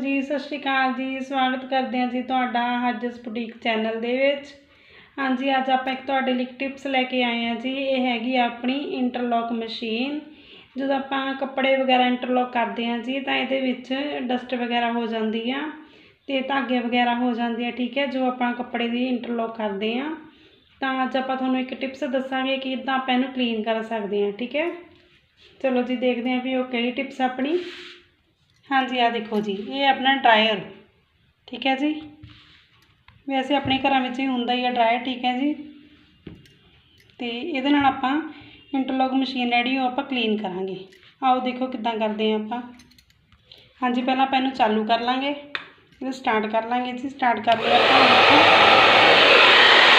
ਜੀ, ਸਤਿ ਸ਼੍ਰੀ ਅਕਾਲ ਜੀ। ਸਵਾਗਤ ਕਰਦੇ ਹਾਂ ਜੀ ਤੁਹਾਡਾ ਹੱਜਸ ਬੁਟੀਕ ਚੈਨਲ ਦੇ ਵਿੱਚ। ਹਾਂਜੀ, ਅੱਜ ਆਪਾਂ ਇੱਕ ਤੁਹਾਡੇ ਲਈ ਟਿਪਸ ਲੈ ਕੇ ਆਏ ਹਾਂ ਜੀ। ਇਹ ਹੈਗੀ ਆਪਣੀ ਇੰਟਰਲੌਕ ਮਸ਼ੀਨ। ਜਦੋਂ ਆਪਾਂ ਕੱਪੜੇ ਵਗੈਰਾ ਇੰਟਰਲੌਕ ਕਰਦੇ ਹਾਂ ਜੀ, ਤਾਂ ਇਹਦੇ ਵਿੱਚ ਡਸਟ ਵਗੈਰਾ ਹੋ ਜਾਂਦੀ ਆ ਤੇ ਧਾਗੇ ਵਗੈਰਾ ਹੋ ਜਾਂਦੇ ਆ, ਠੀਕ ਹੈ, ਜੋ ਆਪਾਂ ਕੱਪੜੇ ਦੀ ਇੰਟਰਲੌਕ ਕਰਦੇ ਹਾਂ। ਤਾਂ ਅੱਜ ਆਪਾਂ ਤੁਹਾਨੂੰ ਇੱਕ ਟਿਪਸ ਦੱਸਾਂਗੇ ਕਿ ਇਦਾਂ ਆਪਾਂ ਇਹਨੂੰ ਕਲੀਨ ਕਰ ਸਕਦੇ ਹਾਂ, ਠੀਕ ਹੈ। ਚਲੋ ਜੀ, ਦੇਖਦੇ ਹਾਂ ਵੀ ਉਹ ਕਿਹੜੀ ਟਿਪਸ ਆਪਣੀ। ਹਾਂਜੀ ਆ ਦੇਖੋ ਜੀ, ਇਹ ਆਪਣਾ ਡਰਾਇਰ ਠੀਕ ਹੈ ਜੀ? ਵੈਸੇ ਆਪਣੇ ਘਰਾਂ ਵਿੱਚ ਹੀ ਹੁੰਦਾ ਹੀ ਆ ਡਰਾਇਰ ਠੀਕ ਹੈ ਜੀ? ਤੇ ਇਹਦੇ ਨਾਲ ਆਪਾਂ ਇੰਟਰਲੌਕ ਮਸ਼ੀਨ ਜਿਹੜੀ, ਉਹ ਆਪਾਂ ਕਲੀਨ ਕਰਾਂਗੇ। ਆਓ ਦੇਖੋ ਕਿੱਦਾਂ ਕਰਦੇ ਆ ਆਪਾਂ। ਹਾਂਜੀ, ਪਹਿਲਾਂ ਆਪਾਂ ਇਹਨੂੰ ਚਾਲੂ ਕਰ ਲਾਂਗੇ। ਇਹਨੂੰ ਸਟਾਰਟ ਕਰ ਲਾਂਗੇ ਜੀ। ਸਟਾਰਟ ਕਰ ਲਿਆ ਆਪਾਂ ਦੇਖੋ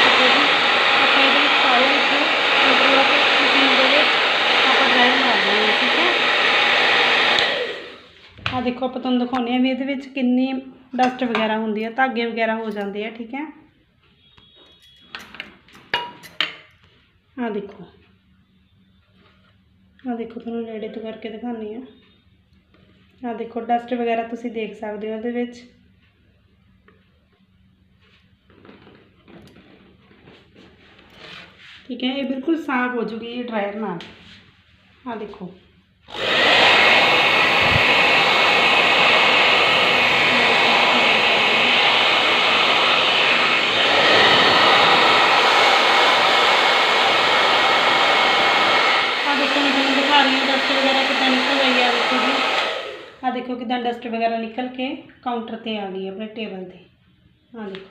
ਠੀਕ ਹੈ ਜੀ ਆਪਾਂ ਇਹਦੇ ਵਿੱਚ ਸਾਰੇ ਵਿੱਚ ਇੰਟਰਲੌਕ ਮਸ਼ੀਨ ਦੇ ਵਿੱਚ ਆਪਾਂ ਡਰਾਇਰ ਮਾਰ ਲਾਂਗੇ ਠੀਕ ਹੈ ਆ ਦੇਖੋ, ਆਪਾਂ ਤੁਹਾਨੂੰ ਦਿਖਾਉਂਦੇ ਆ ਵੀ ਇਹਦੇ ਵਿੱਚ ਕਿੰਨੀ ਡਸਟ ਵਗੈਰਾ ਹੁੰਦੀ ਹੈ ਧਾਗੇ ਵਗੈਰਾ ਹੋ ਜਾਂਦੇ ਆ, ਠੀਕ ਹੈ? ਆ ਦੇਖੋ। ਆ ਦੇਖੋ, ਤੁਹਾਨੂੰ ਨੇੜੇ ਤੋਂ ਕਰਕੇ ਦਿਖਾਉਂਦੀ ਆ ਆ ਦੇਖੋ ਡਸਟ ਵਗੈਰਾ ਤੁਸੀਂ ਦੇਖ ਸਕਦੇ ਹੋ ਇਹਦੇ ਵਿੱਚ। ਠੀਕ ਹੈ, ਇਹ ਬਿਲਕੁਲ ਸਾਫ਼ ਹੋ ਜੂਗੀ ਇਹ ਡਰਾਇਰ ਨਾਲ। ਆ ਦੇਖੋ ਆ ਦੇਖੋ ਮੈਂ ਤੁਹਾਨੂੰ ਦਿਖਾ ਰਹੀ ਹਾਂ ਡਸਟ ਵਗੈਰਾ ਕਿੱਦਾਂ ਨਿਕਲ ਰਹੀ ਆ ਦੇਖੋ ਜੀ ਆ ਦੇਖੋ ਕਿੱਦਾਂ ਡਸਟ ਵਗੈਰਾ ਨਿਕਲ ਕੇ ਕਾਊਂਟਰ ਤੇ ਆ ਗਈ ਆਪਣੇ ਟੇਬਲ ਤੇ। ਆ ਦੇਖੋ।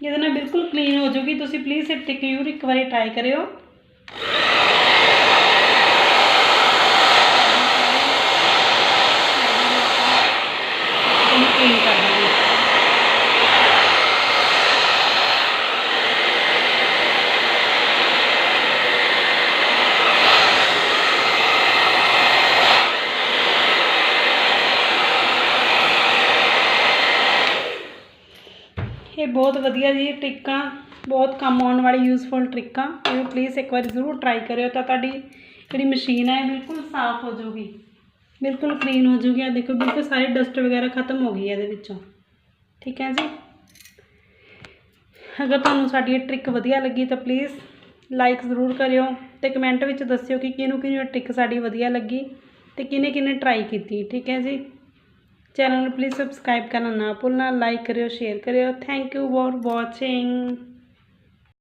ਇਹਦੇ ਨਾਲ ਬਿਲਕੁਲ ਕਲੀਨ ਹੋ ਜਾਊਗੀ। ਤੁਸੀਂ ਪਲੀਜ਼ ਇਹ ਤੇ ਇੱਕ ਵਾਰੀ ਟਰਾਈ ਕਰਿਓ ਇਹਨੂੰ ਕਲੀਨ ਕਰ ਦਾਂਗੇ ਇਹ ਬਹੁਤ ਵਧੀਆ ਜੀ ਟ੍ਰਿਕਾਂ, ਬਹੁਤ ਕੰਮ ਆਉਣ ਵਾਲੀ ਯੂਜ਼ਫੁਲ ਟ੍ਰਿਕਾਂ ਇਹ ਪਲੀਜ਼ ਇੱਕ ਵਾਰੀ ਜ਼ਰੂਰ ਟਰਾਈ ਕਰਿਓ ਤਾਂ ਤੁਹਾਡੀ ਜਿਹੜੀ ਮਸ਼ੀਨ ਹੈ ਇਹ ਬਿਲਕੁਲ ਸਾਫ਼ ਹੋ ਜਾਊਗੀ। ਬਿਲਕੁਲ ਕਲੀਨ ਹੋ ਜਾਊਗੀ। ਆ ਦੇਖੋ, ਬਿਲਕੁਲ ਸਾਰੀ ਡਸਟ ਵਗੈਰਾ ਖਤਮ ਹੋ ਗਈ ਹੈ ਇਹਦੇ ਵਿੱਚੋਂ। ਠੀਕ ਹੈ ਜੀ? ਅਗਰ ਤੁਹਾਨੂੰ ਸਾਡੀ ਇਹ ਟ੍ਰਿਕ ਵਧੀਆ ਲੱਗੀ ਤਾਂ ਪਲੀਜ਼ ਲਾਈਕ ਜ਼ਰੂਰ ਕਰਿਓ ਤੇ ਕਮੈਂਟ ਵਿੱਚ ਦੱਸਿਓ ਕਿ ਕਿਹਨੂੰ ਕਿਹਨੂੰ ਇਹ ਟ੍ਰਿਕ ਸਾਡੀ ਵਧੀਆ ਲੱਗੀ ਤੇ ਕਿਹਨੇ ਕਿਹਨੇ ਟਰਾਈ ਕੀਤੀ। ਠੀਕ ਹੈ ਜੀ? ਚੈਨਲ ਨੂੰ ਪਲੀਜ਼ ਸਬਸਕ੍ਰਾਈਬ ਕਰਨਾ ਨਾ ਭੁੱਲਣਾ ਲਾਈਕ ਕਰਿਓ ਸ਼ੇਅਰ ਕਰਿਓ ਥੈਂਕ ਯੂ ਫॉर ਵਾਚਿੰਗ